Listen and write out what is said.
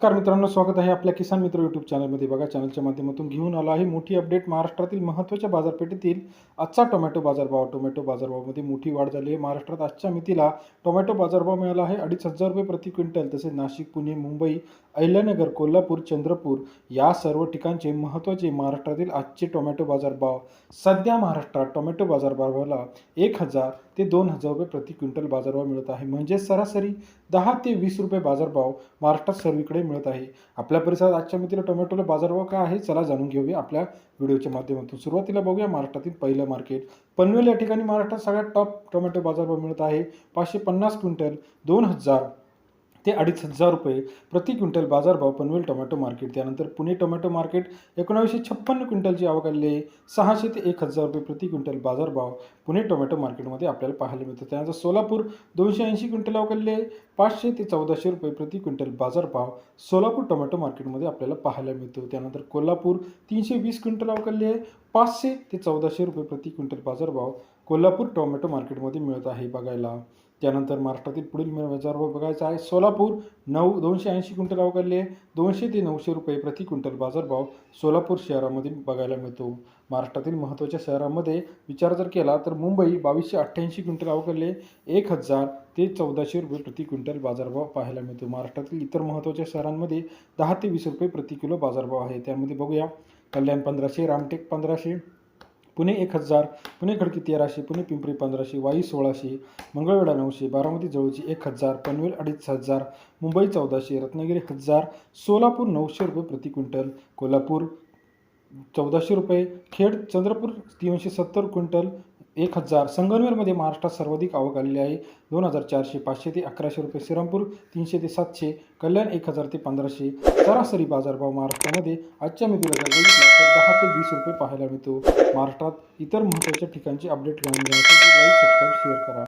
नमस्कार मित्रांनो स्वागत आहे आपल्या किसान मित्र यूट्यूब चॅनलमध्ये बघा चॅनलच्या माध्यमातून घेऊन आलो आहे मोठी अपडेट महाराष्ट्रातील महत्त्वाच्या बाजारपेठेतील आजचा टोमॅटो बाजारभाव. टोमॅटो बाजारभावामध्ये मोठी वाढ झाली आहे. महाराष्ट्रात आजच्या मितीला टोमॅटो बाजारभाव मिळाला आहे. अडीच हजार रुपये प्रति क्विंटल तसेच नाशिक पुणे मुंबई अहिल्यानगर कोल्हापूर चंद्रपूर या सर्व ठिकाणचे महत्त्वाचे महाराष्ट्रातील आजचे टोमॅटो बाजारभाव. सध्या महाराष्ट्रात टोमॅटो बाजारभावाला एक हजार ते दोन हजार रुपये प्रति क्विंटल बाजारभाव मिळत आहे. म्हणजे सरासरी दहा ते वीस रुपये बाजारभाव महाराष्ट्रात सर्वीकडे मिळत आहे. आपल्या परिसरात आजच्या मितीला टोमॅटोला बाजारभाव काय आहे चला जाणून घेऊया. आपल्या व्हिडिओच्या माध्यमातून सुरुवातीला बघूया महाराष्ट्रातील पहिलं मार्केट पनवेल या ठिकाणी महाराष्ट्रात सगळ्यात टॉप टोमॅटो बाजारभाव मिळत आहे. पाचशे पन्नास क्विंटल दोन हजार ते अडीच हजार रुपये प्रति क्विंटल बाजारभाव पनवेल टोमॅटो मार्केट. त्यानंतर पुणे टोमॅटो मार्केट एकोणावीसशे छप्पन्न क्विंटलची आवक आलेली आहे. सहाशे ते एक हजार रुपये प्रति क्विंटल बाजारभाव पुणे टोमॅटो मार्केटमध्ये आपल्याला पाहायला मिळतो. त्यानंतर सोलापूर दोनशे ऐंशी क्विंटल आवक आलेली आहे. पाचशे ते चौदाशे रुपये प्रति क्विंटल बाजारभाव सोलापूर टोमॅटो मार्केटमध्ये आपल्याला पाहायला मिळतो. त्यानंतर कोल्हापूर तीनशे वीस क्विंटल आवक आलेली आहे. पाचशे ते चौदाशे रुपये प्रति क्विंटल बाजारभाव कोल्हापूर टोमॅटो मार्केटमध्ये मिळत आहे बघायला. त्यानंतर महाराष्ट्रातील पुढील बाजारभाव बघायचा आहे सोलापूर नऊ दोनशे ऐंशी क्विंटल अवघडले दोनशे ते नऊशे रुपये प्रति क्विंटल बाजारभाव सोलापूर शहरामध्ये बघायला मिळतो. महाराष्ट्रातील महत्त्वाच्या शहरामध्ये विचार जर केला तर मुंबई बावीसशे अठ्ठ्याऐंशी क्विंटल अवघडले एक हजार ते चौदाशे रुपये प्रति क्विंटल बाजारभाव पाहायला मिळतो. महाराष्ट्रातील इतर महत्त्वाच्या शहरांमध्ये दहा ते वीस रुपये प्रति किलो बाजारभाव आहे. त्यामध्ये बघूया. कल्याण पंधराशे रामटेक पंधराशे पुणे एक हजार पुणे खडकी तेराशे पुणे पिंपरी पंधराशे वाई सोळाशे मंगळवेढा नऊशे बारामती जवळची एक हजार पनवेल अडीच हजार मुंबई चौदाशे रत्नागिरी हजार सोलापूर नऊशे रुपये प्रति क्विंटल कोल्हापूर चौदाशे रुपये खेड चंद्रपूर तीनशे सत्तर क्विंटल एक हजार. संगमनेरमध्ये महाराष्ट्रात सर्वाधिक आवक आलेली आहे. दोन हजार चारशे पाचशे ते अकराशे रुपये श्रीरामपूर तीनशे ते सातशे कल्याण एक हजार ते पंधराशे. सरासरी बाजारभाव महाराष्ट्रामध्ये आजच्या मितीला जर तर दहा ते वीस रुपये पाहायला मिळतो. महाराष्ट्रात इतर महत्त्वाच्या ठिकाणची अपडेट घेऊन घेण्यासाठी लाईक सबस्क्राईब शेअर करा.